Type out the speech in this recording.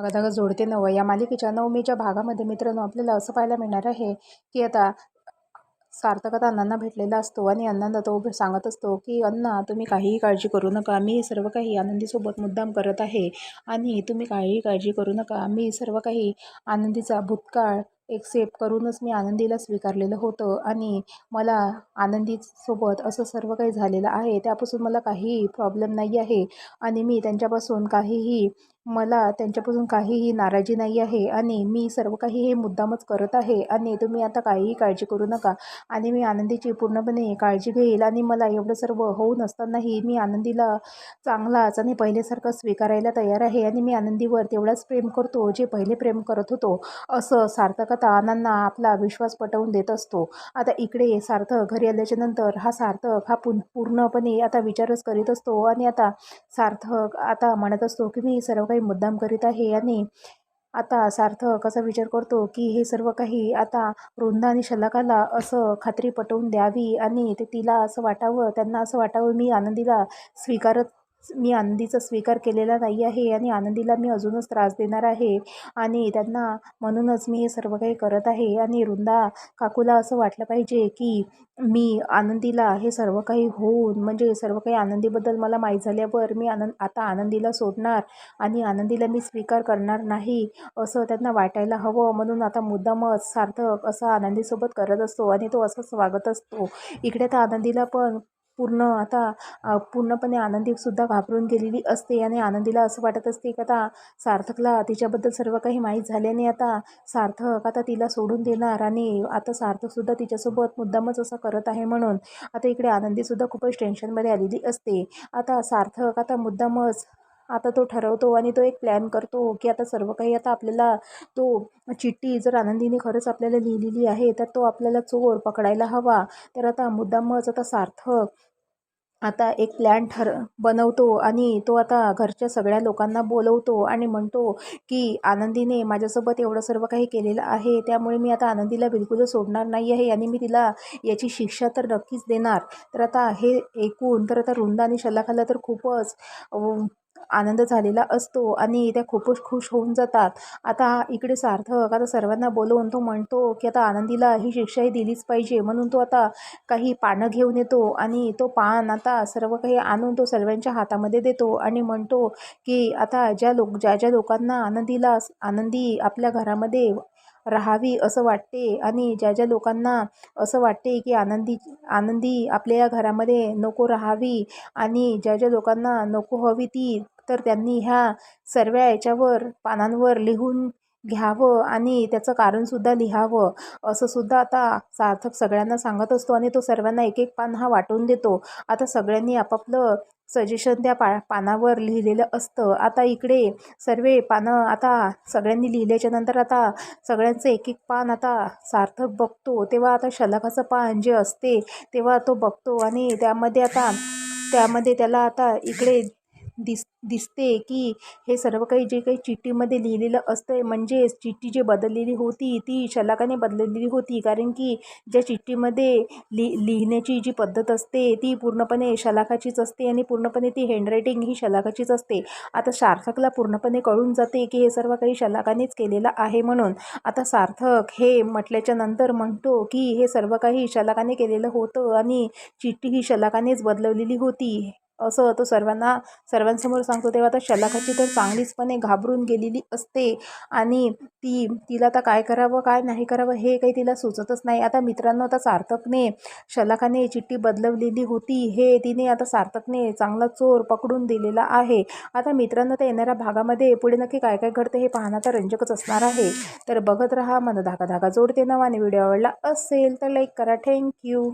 धागा धागा जोडते नवं. या मालिकेच्या नवमीच्या भागामध्ये मित्रांनो आपल्याला असं पाहायला मिळणार आहे की आता सार्थक आता अण्णांना भेटलेला असतो आणि अण्णांना तो सांगत असतो की अण्णा तुम्ही काहीही काळजी करू नका. मी सर्व काही आनंदीसोबत मुद्दाम करत आहे आणि तुम्ही काहीही काळजी करू नका. मी सर्व काही आनंदीचा भूतकाळ एक्सेप्ट करूनच मी आनंदीला स्वीकारलेलं होतं आणि मला आनंदीसोबत असं सर्व काही झालेलं आहे. त्यापासून मला काहीही प्रॉब्लेम नाही आहे आणि मी त्यांच्यापासून काहीही मला त्यांच्यापासून काहीही नाराजी नाही आहे आणि मी सर्व काही हे मुद्दामच करत आहे आणि तुम्ही आता काहीही काळजी करू नका. आणि मी आनंदीची पूर्णपणे काळजी घेईल आणि मला एवढं सर्व होऊन असतानाही मी आनंदीला चांगलाच आणि पहिल्यासारखं स्वीकारायला तयार आहे आणि मी आनंदीवर तेवढाच प्रेम करतो जे पहिले प्रेम करत होतो. असं सार्थक आता आनंदना आपला विश्वास पटवून देत असतो. आता इकडे सार्थक घरी आल्याच्यानंतर हा सार्थक हा पु पूर्णपणे आता विचारच करीत असतो आणि आता सार्थक आता म्हणत असतो की मी सर्व काही मुद्दाम करीत आहे आणि आता सार्थक असा विचार करतो की हे सर्व काही आता वृंदा आणि शलाकाला असं खात्री पटवून द्यावी आणि ते तिला असं वाटावं त्यांना असं वाटावं मी आनंदीला स्वीकारत मी आनंदीचा स्वीकार केलेला नाही आहे आणि आनंदीला मी अजूनच त्रास देणार आहे. आणि त्यांना म्हणूनच मी हे सर्व काही करत आहे. आणि रुंदा काकूला असं वाटलं पाहिजे की मी आनंदीला हे सर्व काही होऊन म्हणजे सर्व काही आनंदीबद्दल मला माहीत झाल्यावर मी आनंद आता आनंदीला सोडणार आणि आनंदीला मी स्वीकार करणार नाही असं त्यांना वाटायला हवं. म्हणून आता मुद्दामच सार्थक असं आनंदीसोबत करत असतो आणि तो असंच वागत असतो. इकडे तर आनंदीला पण पूर्ण आता पूर्णपणे आनंदीसुद्धा घाबरून गेलेली असते आणि आनंदीला असं वाटत असते की आता सार्थकला तिच्याबद्दल सर्व काही माहीत झाल्याने आता सार्थक आता तिला सोडून देणार आणि आता सार्थकसुद्धा तिच्यासोबत मुद्दामच असं करत आहे म्हणून आता इकडे आनंदीसुद्धा खूपच टेन्शनमध्ये आलेली असते. आता सार्थक आता मुद्दामच आता तो ठरवतो आणि तो एक प्लॅन करतो की आता सर्व काही आता आपल्याला तो चिठ्ठी जर आनंदीने खरंच आपल्याला लिहिलेली आहे तर तो आपल्याला चोर पकडायला हवा. तर आता मुद्दामच आता सार्थक आता एक प्लॅन ठर बनवतो आणि तो आता घरच्या सगळ्या लोकांना बोलवतो आणि म्हणतो की आनंदीने माझ्यासोबत एवढं सर्व काही केलेलं आहे त्यामुळे मी आता आनंदीला बिलकुलच सोडणार नाही आहे आणि मी तिला याची शिक्षा तर नक्कीच देणार. तर आता हे ऐकून तर आता रुंदा आणि शलाखाला तर खूपच आनंद झालेला असतो आणि त्या खूपच खुश होऊन जातात. आता इकडे सार्थक आता सर्वांना बोलवून तो म्हणतो की आता आनंदीला ही शिक्षाही दिलीच पाहिजे. म्हणून तो आता काही पानं घेऊन येतो आणि तो पान आता सर्व काही आणून तो सर्वांच्या हातामध्ये देतो आणि म्हणतो की आता ज्या लोक ज्या ज्या लोकांना आनंदीला आनंदी आपल्या घरामध्ये राहावी असं वाटते आणि ज्या ज्या लोकांना असं वाटते की आनंदी आनंदी आपल्या या घरामध्ये नको राहावी आणि ज्या ज्या लोकांना नको हवी ती तर त्यांनी ह्या सर्व याच्यावर पानांवर लिहून घ्यावं आणि त्याचं कारणसुद्धा लिहावं असं सुद्धा आता सार्थक सगळ्यांना सांगत असतो आणि तो सर्वांना एक एक पान हा वाटून देतो. आता सगळ्यांनी आपापलं सजेशन त्या पा पानावर लिहिलेलं असतं. आता इकडे सर्व पानं आता सगळ्यांनी लिहिल्याच्या नंतर आता सगळ्यांचं एक एक पान आता सार्थक बघतो. तेव्हा आता शलकाचं पान जे असते तेव्हा तो बघतो आणि त्यामध्ये आता त्यामध्ये त्याला आता इकडे दिस दिसते की हे सर्व काही जे काही चिठ्ठीमध्ये लिहिलेलं असतं म्हणजेच चिठ्ठी जी बदललेली होती ती शलाकाने बदललेली होती. कारण की ज्या चिठ्ठीमध्ये लि लिहिण्याची जी पद्धत असते ती पूर्णपणे शलाकाचीच असते आणि पूर्णपणे ती हँडरायटिंग ही शलाकाचीच असते. आता सार्थकला पूर्णपणे कळून जाते की हे सर्व काही शलाकानेच केलेलं आहे म्हणून. आता सार्थक हे म्हटल्याच्या नंतर म्हणतो की हे सर्व काही शलाकाने केलेलं होतं आणि चिठ्ठी ही शलाकानेच बदलवलेली होती. असं तो सर्वांना सर्वांसमोर सांगतो तेव्हा आता शलाखाची तर चांगलीचपणे घाबरून गेलेली असते. आणि ती तिला आता काय करावं काय नाही करावं हे काही तिला सुचतच नाही. आता मित्रांनो आता सार्थकने शलाखाने चिठ्ठी बदलवलेली होती. हे तिने आता सार्थकने चांगला चोर पकडून दिलेला आहे. आता मित्रांनो त्या येणाऱ्या भागामध्ये पुढे नक्की काय काय घडतं हे पाहणं तर रंजकच असणार आहे. तर बघत राहा मन धागा धागा जोडते नवाने. व्हिडिओ आवडला असेल तर लाईक करा. थँक्यू